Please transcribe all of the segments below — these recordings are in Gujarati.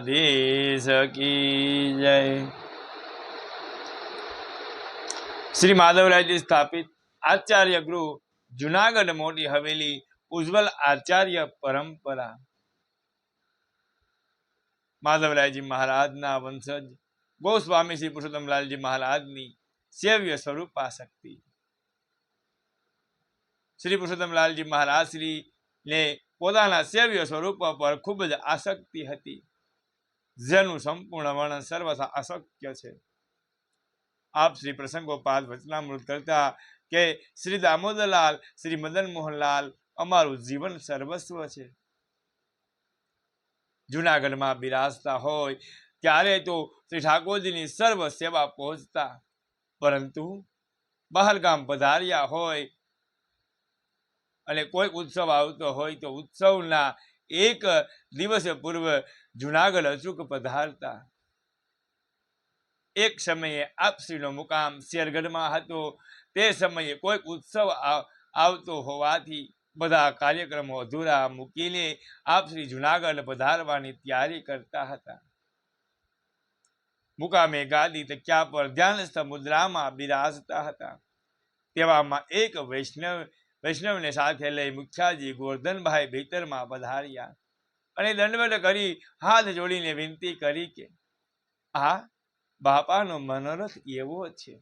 દ્વારકાધીશ કી જય. શ્રી માધવરાયજી સ્થાપિત આચાર્ય ગૃહ જુનાગઢ મોટી હવેલી ઉજ્જવલ આચાર્ય પરંપરા. માધવરાયજી મહારાજના વંશજ, ગોસ્વામી શ્રી પુરુષોત્તમલાલજી મહારાજની સેવ્ય સ્વરૂપ શક્તિ શ્રી પુરુષોત્તમલાલજી મહારાજ શ્રી ને પોતાના સેવ્ય સ્વરૂપ પર ખૂબ જ આસક્તિ હતી. જેનું સંપૂર્ણ વર્ણન સર્વથા અશક્ય છે. આપ શ્રી પ્રસંગોપાત વચનામૃત કરતા કે શ્રી દામોદરલાલ, શ્રી મદન મોહનલાલ અમારું જીવન સર્વસ્વ છે. જુનાગઢમાં બિરાજતા હોય ત્યારે તો શ્રી ઠાકોરજીની સર્વ સેવા પહોંચતા. પરંતુ બહારગામ પધાર્યા હોય અને કોઈક ઉત્સવ આવતો હોય તો ઉત્સવના એક દિવસ પૂર્વ જુનાગઢ અચૂક પધારતા. એક સમયે આપશ્રીનો મુકામ શેરગઢમાં હતો. તે સમયે કોઈક ઉત્સવ આવતો હોવાથી બધા કાર્યક્રમો અધૂરા મૂકીને આપશ્રી જુનાગઢ પધારવાની તૈયારી કરતા હતા. મુકામે ગાદી તક્યા પર ધ્યાનસ્થ મુદ્રામાં બિરાજતા હતા. તેવામાં એક વૈષ્ણવ વૈષ્ણવને સાથે લઈ મુખ્યાજી ગોરધનભાઈ ભીતરમાં પધાર્યા અને દંડવટ કરી હાથ જોડીને વિનંતી કરી કે આ બાપાનો મનોરથ એવો છે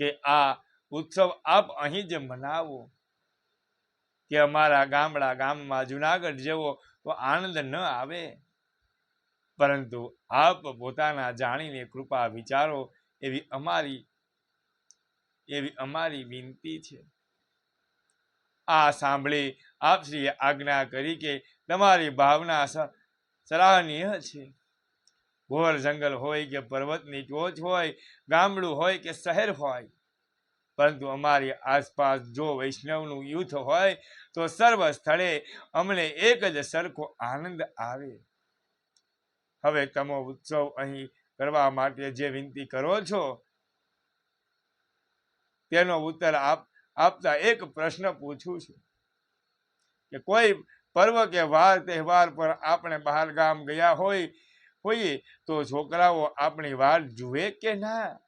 કે આ ઉત્સવ આપ અહીં જ મનાવો. કે અમારા ગામડા ગામમાં જુનાગઢ જેવો તો આનંદ ન આવે. પરંતુ આપ પોતાના જાણીને કૃપા વિચારો એવી અમારી એવી અમારી વિનંતી છે. આ સાંભળી આપશ્રીએ આજ્ઞા કરી કે તમારી ભાવના સરાહનીય છે. ઘોર જંગલ હોય કે પર્વતની ટોચ હોય, ગામડું હોય કે શહેર હોય, પરંતુ અમારી આસપાસ જો વૈષ્ણવનું યુથ હોય, તો સર્વ સ્થળે અમને એક જ સરખો આનંદ આવે. હવે તમે ઉત્સવ અહીં કરવા માટે જે વિનંતી કરો છો, તેનો ઉત્તર આપ આપતા એક પ્રશ્ન પૂછું છું કે કોઈ પર્વ કે વાર તહેવાર પર આપણે બહાર ગામ ગયા હોય, હોઈએ તો છોકરાઓ આપણી વાત જુએ કે ના?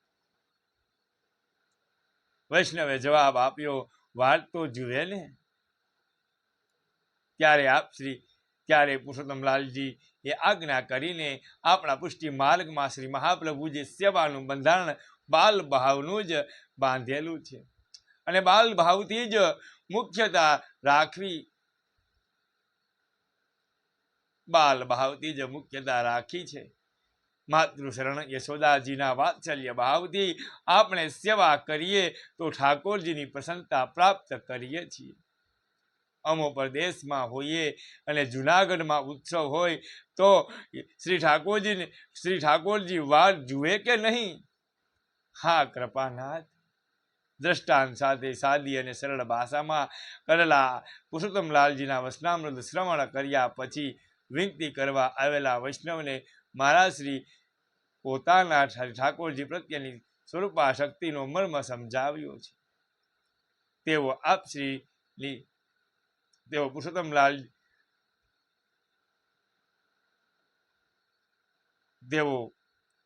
વૈષ્ણવે જવાબ આપ્યો વાત તો જુએ ને. ત્યારે આપ શ્રી, ત્યારે પુરુષોત્તમલાલજી એ આજ્ઞા કરીને આપણા પુષ્ટિ માર્ગમાં શ્રી મહાપ્રભુજી સેવાનું બંધારણ બાલ ભાવનું જ બાંધેલું છે. અને બાલ ભાવથી જ મુખ્યતા રાખવી. બાલ ભાવથી જ મુખ્યતા રાખી છે. માતૃશરણ યશોદાજીના વાત્સલ્ય ભાવથી આપણે સેવા કરીએ તો ઠાકોરજીની પ્રસન્નતા પ્રાપ્ત કરીએ છીએ. અમો પ્રદેશમાં હોઈએ અને જુનાગઢમાં ઉત્સવ હોય તો શ્રી ઠાકોરજીને, શ્રી ઠાકોરજી વાર જુએ કે નહીં? હા, કૃપાનાથ. દ્રષ્ટાંત સાથે સાદી અને સરળ ભાષામાં કરેલા પુરુષોત્તમલાલજીના વસનામૃત શ્રવણ કર્યા પછી વિનંતી કરવા આવેલા વૈષ્ણવને મહારાજ શ્રી પોતાના ઠાકોરજી પ્રત્યેની સ્વરૂપા શક્તિનો મર્મ સમજાવ્યો છે. તેઓ આપ શ્રીની, તેઓ પુરુષોત્તમલાલ તેઓ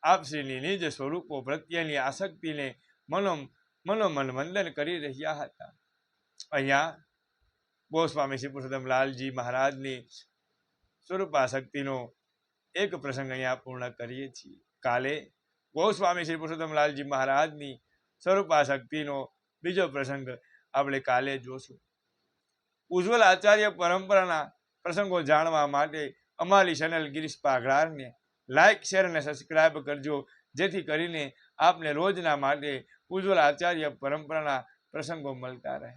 આપશ્રીની નિજ સ્વરૂપો પ્રત્યેની આસક્તિને મનો મનોમન વંદન કરી રહ્યા હતા અહીંયા ગોસ્વામી શ્રી પુરુષોત્તમલાલજી મહારાજની સ્વરૂપા શક્તિનો એક પ્રસંગ અહીંયા પૂર્ણ કરીએ છીએ કાલે ગોસ્વામી શ્રી પુરુષોત્તમ લાલજી મહારાજની સ્વરૂપા શક્તિનો બીજો પ્રસંગ આપણે કાલે જોશું ઉજ્જવલ આચાર્ય પરંપરાના પ્રસંગો જાણવા માટે અમારી ચેનલ ગિરીશ પાઘડારને લાઇક શેર અને સબસ્ક્રાઈબ કરજો જેથી કરીને આપને રોજના માટે ઉજ્જવલ આચાર્ય પરંપરાના પ્રસંગો મળતા રહે.